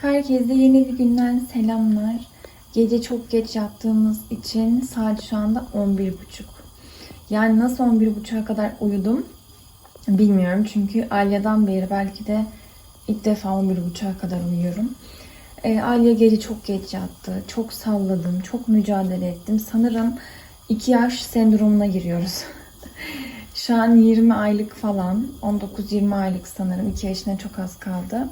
Herkese yeni bir günden selamlar. Gece çok geç yattığımız için saat şu anda 11.30. Yani nasıl 11.30'a kadar uyudum bilmiyorum. Çünkü Alya'dan beri belki de ilk defa 11.30'a kadar uyuyorum. E, Alya gece çok geç yattı. Çok salladım. Çok mücadele ettim. Sanırım 2 yaş sendromuna giriyoruz. Şu an 20 aylık falan. 19-20 aylık sanırım. 2 yaşına çok az kaldı.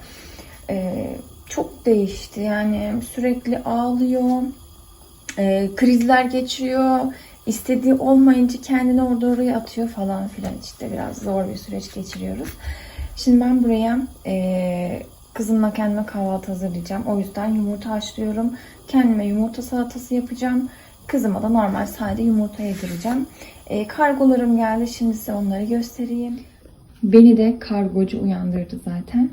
Ee, çok değişti. Yani sürekli ağlıyor. Ee, krizler geçiriyor. istediği olmayınca kendini orada oraya atıyor falan filan. İşte biraz zor bir süreç geçiriyoruz. Şimdi ben buraya e, kızımla kendime kahvaltı hazırlayacağım. O yüzden yumurta haşlıyorum. Kendime yumurta salatası yapacağım. Kızıma da normal sade yumurta yedireceğim. E, kargolarım geldi. Şimdi size onları göstereyim. Beni de kargocu uyandırdı zaten.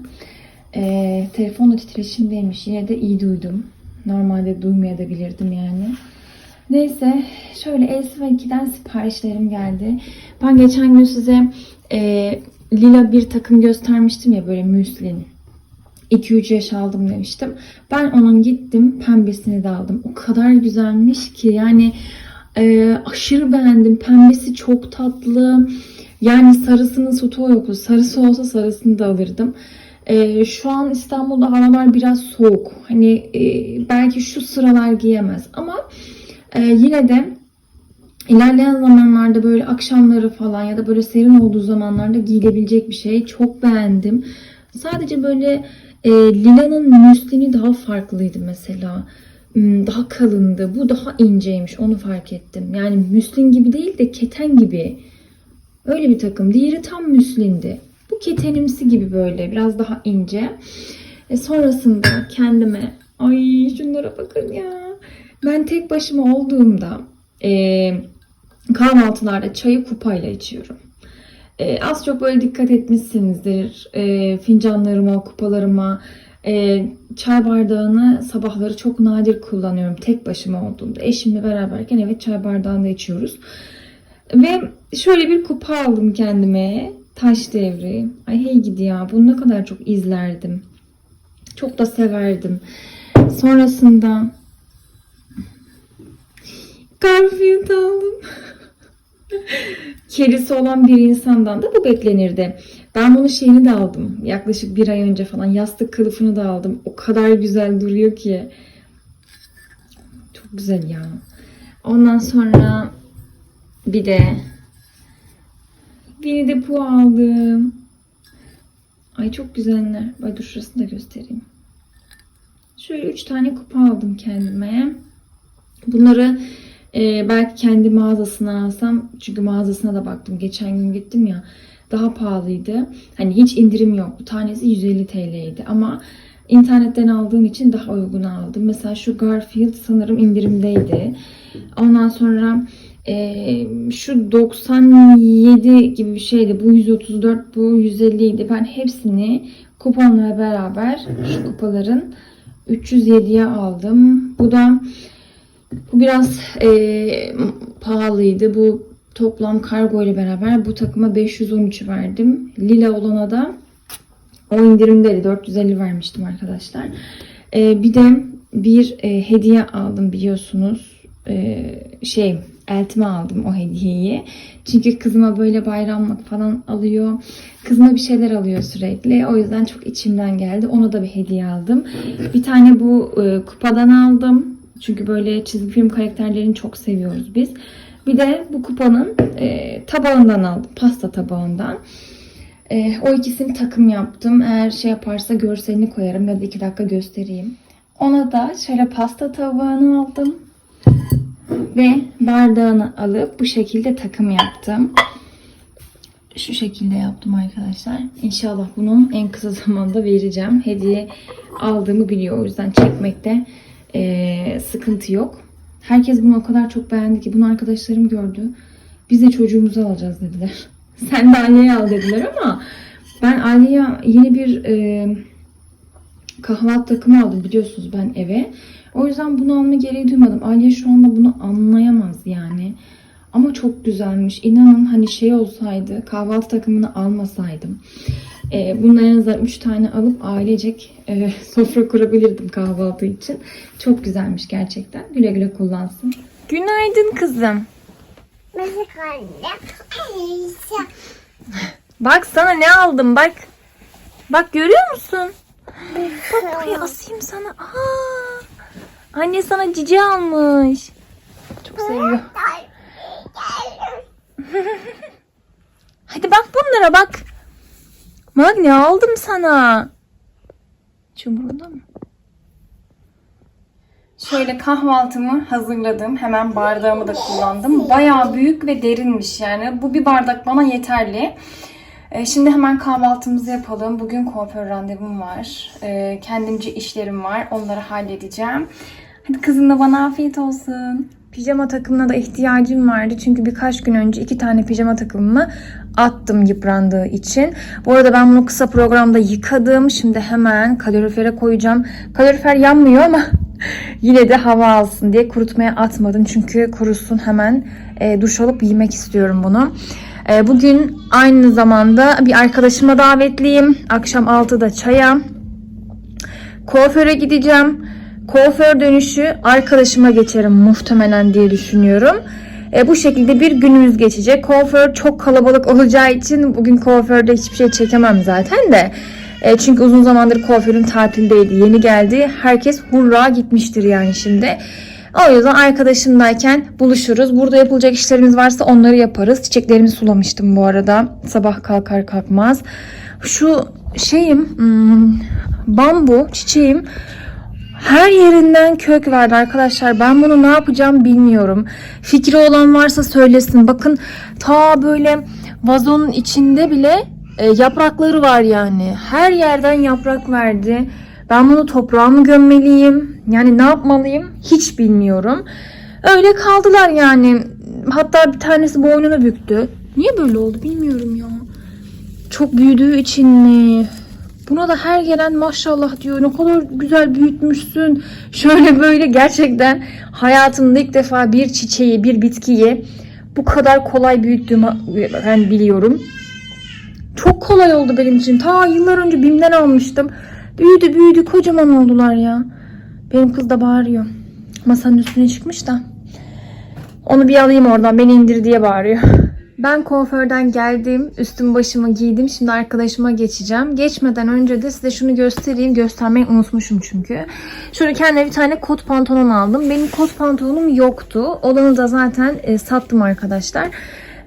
E, telefonda titreşimdeymiş. Yine de iyi duydum. Normalde duymayabilirdim yani. Neyse şöyle Elsiva 2'den siparişlerim geldi. Ben geçen gün size e, lila bir takım göstermiştim ya böyle müslin. 2-3 yaş aldım demiştim. Ben onun gittim pembesini de aldım. O kadar güzelmiş ki yani e, aşırı beğendim. Pembesi çok tatlı. Yani sarısının stoğu yoktu. Sarısı olsa sarısını da alırdım. E, şu an İstanbul'da havalar biraz soğuk. Hani e, belki şu sıralar giyemez ama e, yine de ilerleyen zamanlarda böyle akşamları falan ya da böyle serin olduğu zamanlarda giyilebilecek bir şey. Çok beğendim. Sadece böyle e, Lila'nın müslini daha farklıydı mesela. Hmm, Daha kalındı. Bu daha inceymiş. Onu fark ettim. Yani müslin gibi değil de keten gibi. Öyle bir takım. Diğeri tam müslindi. Bu ketenimsi gibi böyle. Biraz daha ince. E sonrasında kendime ay şunlara bakın ya. Ben tek başıma olduğumda e, kahvaltılarda çayı kupayla içiyorum. E, az çok böyle dikkat etmişsinizdir. E, fincanlarıma, kupalarıma, e, çay bardağını sabahları çok nadir kullanıyorum tek başıma olduğumda. Eşimle beraberken evet çay bardağında içiyoruz. Ve şöyle bir kupa aldım kendime. Taş devri. Ay hey gidi ya. Bunu ne kadar çok izlerdim. Çok da severdim. Sonrasında Garfield aldım. Kedisi olan bir insandan da bu beklenirdi. Ben bunun şeyini de aldım. Yaklaşık bir ay önce falan. Yastık kılıfını da aldım. O kadar güzel duruyor ki. Çok güzel ya. Ondan sonra bir de Winnie the Pooh aldım. Ay çok güzeller. Ay dur şurasını da göstereyim. Şöyle üç tane kupa aldım kendime. Bunları e, belki kendi mağazasına alsam. Çünkü mağazasına da baktım. Geçen gün gittim ya. Daha pahalıydı. Hani hiç indirim yok. Bu tanesi 150 TL'ydi. Ama internetten aldığım için daha uygun aldım. Mesela şu Garfield sanırım indirimdeydi. Ondan sonra e, şu 97 gibi bir şeydi. Bu 134, bu 150 idi. Ben hepsini kuponla beraber şu kupaların 307'ye aldım. Bu da bu biraz e, pahalıydı. Bu toplam kargo ile beraber bu takıma 513 verdim. Lila olana da o indirimdeydi. 450 vermiştim arkadaşlar. E, bir de bir e, hediye aldım biliyorsunuz. E, şey eltime aldım o hediyeyi. Çünkü kızıma böyle bayramlık falan alıyor. Kızıma bir şeyler alıyor sürekli. O yüzden çok içimden geldi. Ona da bir hediye aldım. Bir tane bu e, kupadan aldım. Çünkü böyle çizgi film karakterlerini çok seviyoruz biz. Bir de bu kupanın e, tabağından aldım. Pasta tabağından. E, o ikisini takım yaptım. Eğer şey yaparsa görselini koyarım ya da iki dakika göstereyim. Ona da şöyle pasta tabağını aldım. Ve bardağını alıp bu şekilde takım yaptım. Şu şekilde yaptım arkadaşlar. İnşallah bunu en kısa zamanda vereceğim. Hediye aldığımı biliyor. O yüzden çekmekte eee, sıkıntı yok. Herkes bunu o kadar çok beğendi ki bunu arkadaşlarım gördü. Biz de çocuğumuzu alacağız dediler. Sen de Aliye'ye al dediler ama ben Aliye'ye yeni bir eee kahvaltı takımı aldım biliyorsunuz ben eve. O yüzden bunu alma gereği duymadım. Aliye şu anda bunu anlayamaz yani. Ama çok güzelmiş. İnanın hani şey olsaydı kahvaltı takımını almasaydım. E, bundan en azından 3 tane alıp ailecek e, sofra kurabilirdim kahvaltı için. Çok güzelmiş gerçekten. Güle güle kullansın. Günaydın kızım. Müzik anne. Ayşe. Bak sana ne aldım bak. Bak görüyor musun? Bak buraya asayım sana. Aa, anne sana cici almış. Çok seviyor. Hadi bak bunlara bak. Bak ne aldım sana. Çumurunda mı? Şöyle kahvaltımı hazırladım. Hemen bardağımı da kullandım. Bayağı büyük ve derinmiş yani. Bu bir bardak bana yeterli. Ee, Şimdi hemen kahvaltımızı yapalım. Bugün kuaför randevum var. Ee, Kendimce işlerim var. Onları halledeceğim. Hadi kızım da bana afiyet olsun. Pijama takımına da ihtiyacım vardı. Çünkü birkaç gün önce iki tane pijama takımımı attım yıprandığı için. Bu arada ben bunu kısa programda yıkadım. Şimdi hemen kalorifere koyacağım. Kalorifer yanmıyor ama yine de hava alsın diye kurutmaya atmadım. Çünkü kurusun hemen e, duş alıp giymek istiyorum bunu. E, bugün aynı zamanda bir arkadaşıma davetliyim. Akşam 6'da çaya. Kuaföre gideceğim. Kuaför dönüşü arkadaşıma geçerim muhtemelen diye düşünüyorum. E, bu şekilde bir günümüz geçecek. Kuaför çok kalabalık olacağı için bugün kuaförde hiçbir şey çekemem zaten de. E, çünkü uzun zamandır kuaförüm tatildeydi. Yeni geldi. Herkes hurra gitmiştir yani şimdi. O yüzden arkadaşımdayken buluşuruz. Burada yapılacak işlerimiz varsa onları yaparız. Çiçeklerimi sulamıştım bu arada. Sabah kalkar kalkmaz. Şu şeyim hmm, bambu çiçeğim her yerinden kök verdi arkadaşlar. Ben bunu ne yapacağım bilmiyorum. Fikri olan varsa söylesin. Bakın ta böyle vazonun içinde bile e, yaprakları var yani. Her yerden yaprak verdi. Ben bunu toprağa mı gömmeliyim? Yani ne yapmalıyım? Hiç bilmiyorum. Öyle kaldılar yani. Hatta bir tanesi boynunu büktü. Niye böyle oldu bilmiyorum ya. Çok büyüdüğü için mi? Buna da her gelen maşallah diyor. Ne kadar güzel büyütmüşsün. Şöyle böyle gerçekten hayatımda ilk defa bir çiçeği, bir bitkiyi bu kadar kolay büyüttüğümü ben biliyorum. Çok kolay oldu benim için. Ta yıllar önce BİM'den almıştım. Büyüdü büyüdü kocaman oldular ya. Benim kız da bağırıyor. Masanın üstüne çıkmış da. Onu bir alayım oradan beni indir diye bağırıyor. Ben kuaförden geldim. Üstüm başımı giydim. Şimdi arkadaşıma geçeceğim. Geçmeden önce de size şunu göstereyim. Göstermeyi unutmuşum çünkü. Şöyle kendime bir tane kot pantolon aldım. Benim kot pantolonum yoktu. Olanı da zaten e, sattım arkadaşlar.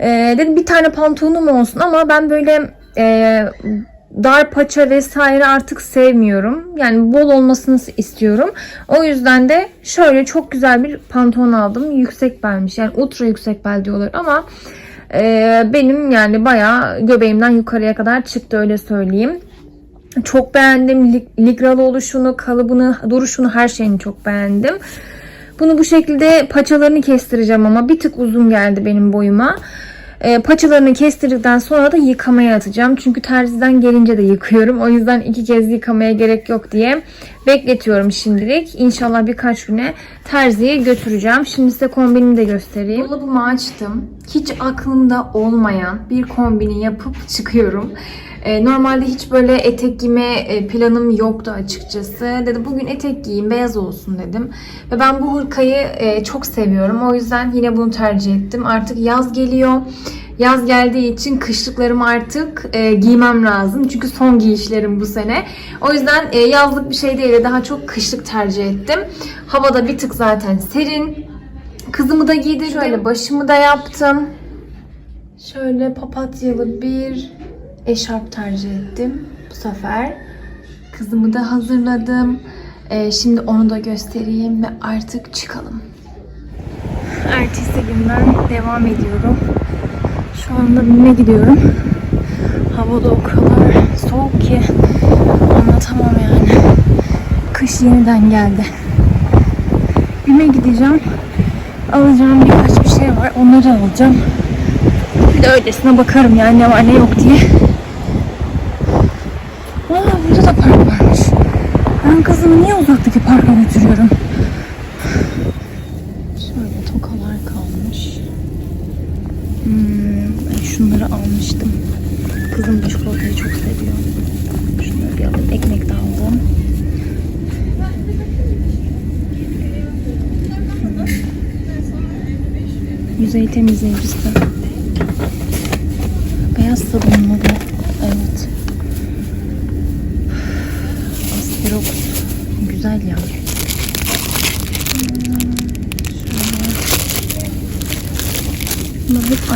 E, dedim bir tane pantolonum olsun ama ben böyle e, dar paça vesaire artık sevmiyorum. Yani bol olmasını istiyorum. O yüzden de şöyle çok güzel bir pantolon aldım. Yüksek belmiş. Yani ultra yüksek bel diyorlar ama ee, benim yani bayağı göbeğimden yukarıya kadar çıktı öyle söyleyeyim. Çok beğendim. Lig- Ligralı oluşunu, kalıbını, duruşunu her şeyini çok beğendim. Bunu bu şekilde paçalarını kestireceğim ama bir tık uzun geldi benim boyuma. Ee, paçalarını kestirdikten sonra da yıkamaya atacağım. Çünkü terziden gelince de yıkıyorum. O yüzden iki kez yıkamaya gerek yok diye bekletiyorum şimdilik. İnşallah birkaç güne terziye götüreceğim. Şimdi size kombinimi de göstereyim. Dolabımı açtım. Hiç aklımda olmayan bir kombini yapıp çıkıyorum. Ee, Normalde hiç böyle etek giyme e, planım yoktu açıkçası. Dedim bugün etek giyeyim, beyaz olsun dedim. Ve ben bu hırkayı e, çok seviyorum. O yüzden yine bunu tercih ettim. Artık yaz geliyor. Yaz geldiği için kışlıklarımı artık e, giymem lazım. Çünkü son giyişlerim bu sene. O yüzden e, yazlık bir şey değil de daha çok kışlık tercih ettim. Havada bir tık zaten serin. Kızımı da giydirdim. Şöyle başımı da yaptım. Şöyle papatyalı bir eşarp tercih ettim bu sefer. Kızımı da hazırladım. Ee, şimdi onu da göstereyim ve artık çıkalım. Ertesi günden devam ediyorum. Şu anda BİM'e gidiyorum. Hava da o kadar soğuk ki anlatamam yani. Kış yeniden geldi. BİM'e gideceğim. Alacağım birkaç bir şey var. Onları alacağım. Bir de öylesine bakarım yani ne var ne yok diye. otoparka götürüyorum. Şöyle tokalar kalmış. Hmm, ben şunları almıştım. Kızım da çikolatayı çok seviyor. Şunları bir alıp ekmek de aldım. Yüzey temizleyicisi. Beyaz sabunlu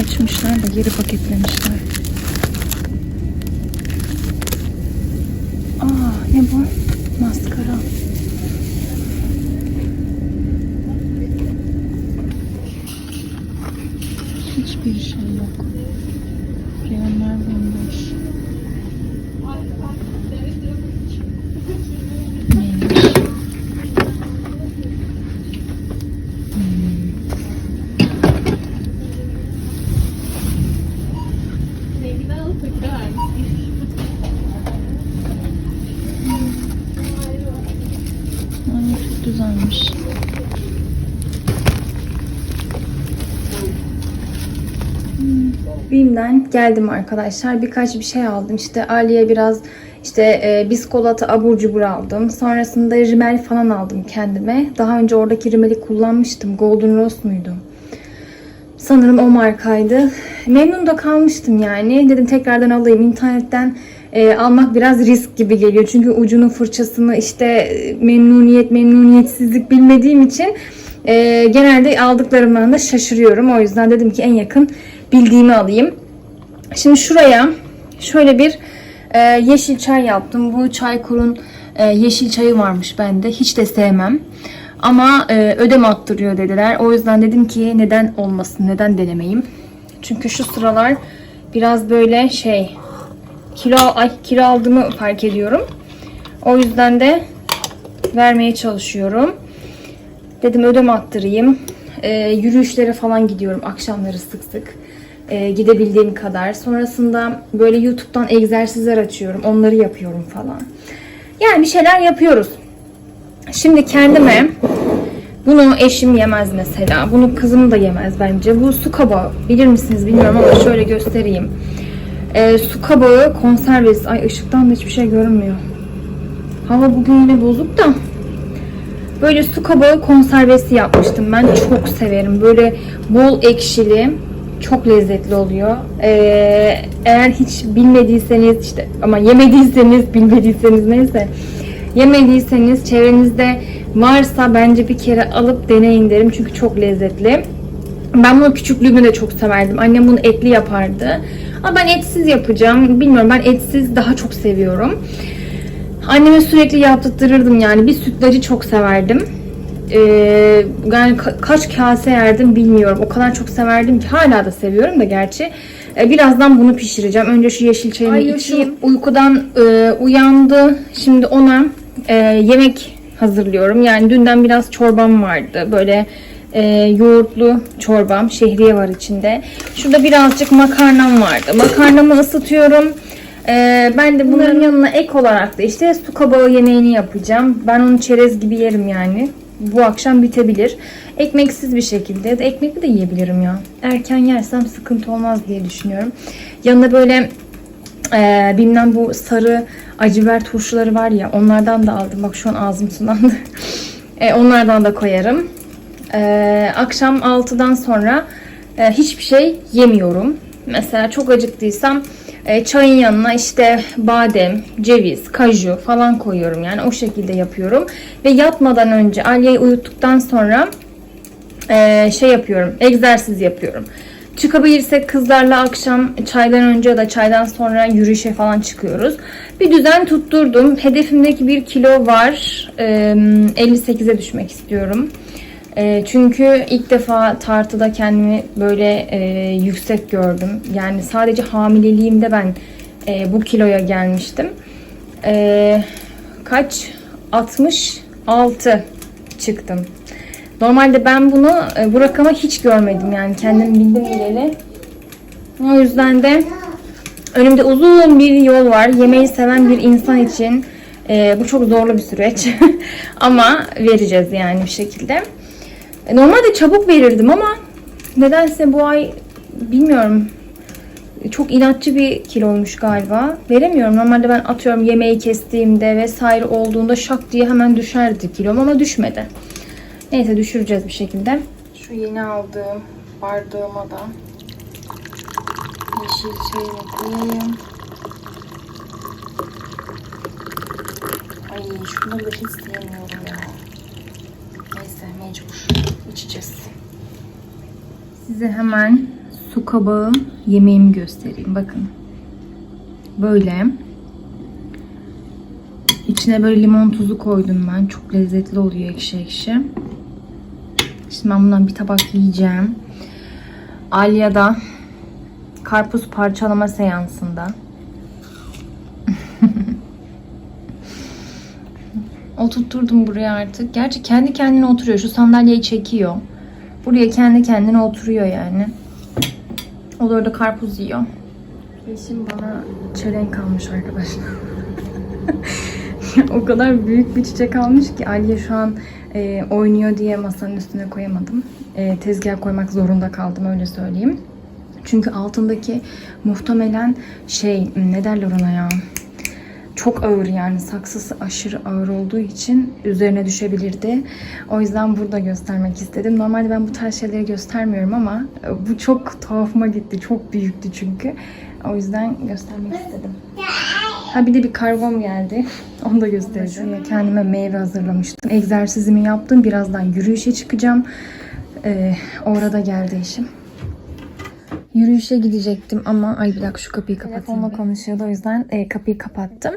açmışlar da geri paketlemişler. Aa ne bu? Maskara. Hiçbir şey yok. Reyonlar bomboş. Neymiş? Ay çok güzelmiş. Bim'den geldim arkadaşlar. Birkaç bir şey aldım. İşte Ali'ye biraz işte e, biskolata abur cubur aldım. Sonrasında rimel falan aldım kendime. Daha önce oradaki rimeli kullanmıştım. Golden Rose muydu? Sanırım o markaydı. Memnun da kalmıştım yani. Dedim tekrardan alayım. İnternetten e, almak biraz risk gibi geliyor. Çünkü ucunun fırçasını işte e, memnuniyet, memnuniyetsizlik bilmediğim için e, genelde aldıklarımdan da şaşırıyorum. O yüzden dedim ki en yakın bildiğimi alayım. Şimdi şuraya şöyle bir e, yeşil çay yaptım. Bu Çaykur'un e, yeşil çayı varmış bende. Hiç de sevmem. Ama e, ödem attırıyor dediler. O yüzden dedim ki neden olmasın, neden denemeyim. Çünkü şu sıralar biraz böyle şey kilo ay kilo aldığımı fark ediyorum. O yüzden de vermeye çalışıyorum. Dedim ödem attırayım. E, yürüyüşlere falan gidiyorum akşamları sık sık. E, gidebildiğim kadar. Sonrasında böyle YouTube'dan egzersizler açıyorum. Onları yapıyorum falan. Yani bir şeyler yapıyoruz. Şimdi kendime bunu eşim yemez mesela. Bunu kızım da yemez bence. Bu su kabağı. Bilir misiniz bilmiyorum ama şöyle göstereyim. E, su kabağı konservesi. Ay ışıktan da hiçbir şey görünmüyor. Hava bugün yine bozuk da. Böyle su kabağı konservesi yapmıştım. Ben çok severim. Böyle bol ekşili. Çok lezzetli oluyor. Ee, eğer hiç bilmediyseniz işte ama yemediyseniz bilmediyseniz neyse yemediyseniz çevrenizde varsa bence bir kere alıp deneyin derim. Çünkü çok lezzetli. Ben bunu küçüklüğümde de çok severdim. Annem bunu etli yapardı. Ama ben etsiz yapacağım. Bilmiyorum ben etsiz daha çok seviyorum. Anneme sürekli yaptırtırırdım yani. Bir sütlacı çok severdim. Ee, yani ka- kaç kase yerdim bilmiyorum. O kadar çok severdim ki hala da seviyorum da gerçi. Ee, birazdan bunu pişireceğim. Önce şu yeşil çayımı içeyim. Uykudan e, uyandı. Şimdi ona e, yemek hazırlıyorum. Yani dünden biraz çorbam vardı. Böyle e, yoğurtlu çorbam. Şehriye var içinde. Şurada birazcık makarnam vardı. Makarnamı ısıtıyorum. Ee, ben de bunların yanına ek olarak da işte su kabağı yemeğini yapacağım. Ben onu çerez gibi yerim yani. Bu akşam bitebilir. Ekmeksiz bir şekilde ya da ekmekli de yiyebilirim ya. Erken yersem sıkıntı olmaz diye düşünüyorum. Yanına böyle e, bilmem bu sarı acı biber turşuları var ya onlardan da aldım. Bak şu an ağzım sulandı. E, onlardan da koyarım. E, akşam 6'dan sonra e, hiçbir şey yemiyorum. Mesela çok acıktıysam e, çayın yanına işte badem, ceviz, kaju falan koyuyorum. Yani o şekilde yapıyorum. Ve yatmadan önce Alya'yı uyuttuktan sonra e, şey yapıyorum. Egzersiz yapıyorum. Çıkabilirsek kızlarla akşam çaydan önce ya da çaydan sonra yürüyüşe falan çıkıyoruz. Bir düzen tutturdum. Hedefimdeki bir kilo var. E, 58'e düşmek istiyorum. E, çünkü ilk defa tartıda kendimi böyle e, yüksek gördüm. Yani sadece hamileliğimde ben e, bu kiloya gelmiştim. E, kaç? 66 çıktım. Normalde ben bunu e, bu rakama hiç görmedim yani kendim bildim bileli. O yüzden de önümde uzun bir yol var. Yemeği seven bir insan için bu çok zorlu bir süreç. ama vereceğiz yani bir şekilde. E, Normalde çabuk verirdim ama nedense bu ay bilmiyorum çok inatçı bir kiloymuş galiba. Veremiyorum. Normalde ben atıyorum yemeği kestiğimde vesaire olduğunda şak diye hemen düşerdi kilom ama düşmedi. Neyse düşüreceğiz bir şekilde. Şu yeni aldığım bardağıma da yeşil çayını koyayım. Ay şunları hiç sevmiyorum ya. Mecbur içeceğiz. Size hemen su kabağı yemeğimi göstereyim. Bakın. Böyle. İçine böyle limon tuzu koydum ben. Çok lezzetli oluyor ekşi ekşi. Şimdi ben bundan bir tabak yiyeceğim. Alya'da karpuz parçalama seansında. Oturtturdum buraya artık. Gerçi kendi kendine oturuyor. Şu sandalyeyi çekiyor. Buraya kendi kendine oturuyor yani. O da orada karpuz yiyor. Eşim bana çelenk almış arkadaşlar. o kadar büyük bir çiçek almış ki Aliye şu an e, oynuyor diye masanın üstüne koyamadım. E, tezgah koymak zorunda kaldım öyle söyleyeyim. Çünkü altındaki muhtemelen şey ne derler ona ya çok ağır yani saksısı aşırı ağır olduğu için üzerine düşebilirdi. O yüzden burada göstermek istedim. Normalde ben bu tarz şeyleri göstermiyorum ama e, bu çok tuhafıma gitti. Çok büyüktü çünkü. O yüzden göstermek istedim. Ha bir de bir kargom geldi. Onu da göstereceğim. Kendime meyve hazırlamıştım. Egzersizimi yaptım. Birazdan yürüyüşe çıkacağım. Ee, orada geldi eşim. Yürüyüşe gidecektim ama ay bir dakika şu kapıyı kapatayım. Telefonla konuşuyordu o yüzden e, kapıyı kapattım.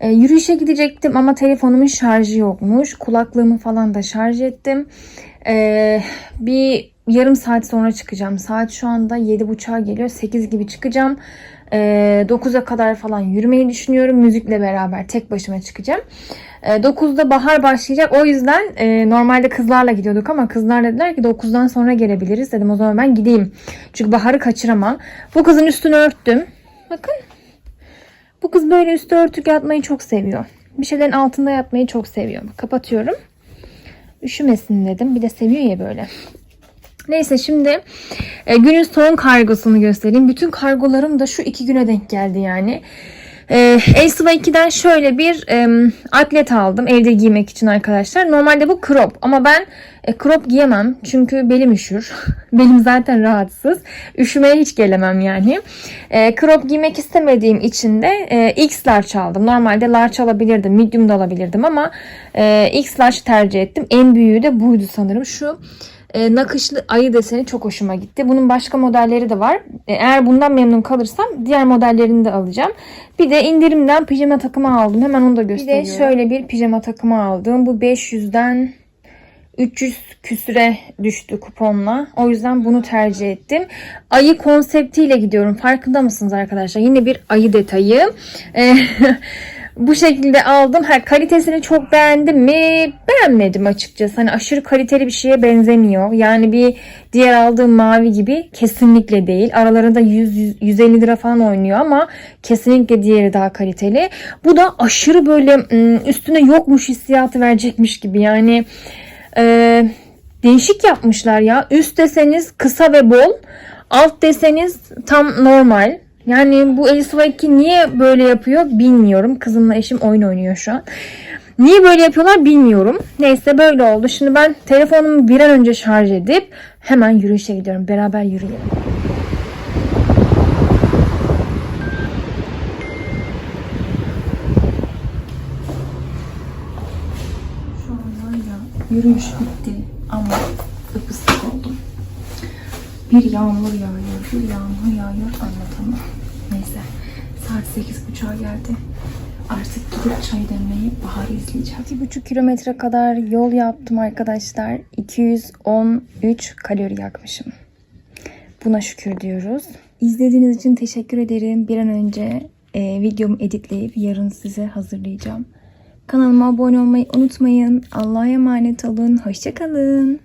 E, yürüyüşe gidecektim ama telefonumun şarjı yokmuş. Kulaklığımı falan da şarj ettim. E, bir yarım saat sonra çıkacağım. Saat şu anda 7.30'a geliyor. 8 gibi çıkacağım. E, 9'a kadar falan yürümeyi düşünüyorum. Müzikle beraber tek başıma çıkacağım. E, 9'da bahar başlayacak. O yüzden e, normalde kızlarla gidiyorduk ama kızlar dediler ki 9'dan sonra gelebiliriz. Dedim o zaman ben gideyim. Çünkü baharı kaçıramam. Bu kızın üstünü örttüm. Bakın. Bu kız böyle üstü örtük yatmayı çok seviyor. Bir şeylerin altında yatmayı çok seviyor. Kapatıyorum. Üşümesin dedim. Bir de seviyor ya böyle. Neyse şimdi e, günün son kargosunu göstereyim. Bütün kargolarım da şu iki güne denk geldi yani. E, Elsiva 2'den şöyle bir e, atlet aldım evde giymek için arkadaşlar. Normalde bu crop ama ben e, crop giyemem çünkü belim üşür. belim zaten rahatsız. Üşümeye hiç gelemem yani. E, crop giymek istemediğim için de e, X large aldım. Normalde large alabilirdim, medium da alabilirdim ama e, X large tercih ettim. En büyüğü de buydu sanırım. Şu e, nakışlı ayı deseni çok hoşuma gitti. Bunun başka modelleri de var. E, eğer bundan memnun kalırsam diğer modellerini de alacağım. Bir de indirimden pijama takımı aldım. Hemen onu da gösteriyorum. Bir de şöyle bir pijama takımı aldım. Bu 500'den 300 küsüre düştü kuponla. O yüzden bunu tercih ettim. Ayı konseptiyle gidiyorum. Farkında mısınız arkadaşlar? Yine bir ayı detayı. Bu şekilde aldım. Ha, kalitesini çok beğendim mi? Beğenmedim açıkçası. Hani aşırı kaliteli bir şeye benzemiyor. Yani bir diğer aldığım mavi gibi kesinlikle değil. Aralarında 100, 150 lira falan oynuyor ama kesinlikle diğeri daha kaliteli. Bu da aşırı böyle üstüne yokmuş hissiyatı verecekmiş gibi. Yani e, değişik yapmışlar ya. Üst deseniz kısa ve bol. Alt deseniz tam normal. Yani bu 2 niye böyle yapıyor bilmiyorum. Kızımla eşim oyun oynuyor şu an. Niye böyle yapıyorlar bilmiyorum. Neyse böyle oldu. Şimdi ben telefonumu bir an önce şarj edip hemen yürüyüşe gidiyorum. Beraber yürüyelim. Şu an var ya yürüyüş bitti Bir yağmur yağıyor, bir yağmur yağıyor anlatamam. Neyse saat 8.30'a geldi. Artık gidip çay demleyi Bahar'ı izleyeceğim. 2,5 kilometre kadar yol yaptım arkadaşlar. 213 kalori yakmışım. Buna şükür diyoruz. İzlediğiniz için teşekkür ederim. Bir an önce e, videomu editleyip yarın size hazırlayacağım. Kanalıma abone olmayı unutmayın. Allah'a emanet olun. Hoşçakalın.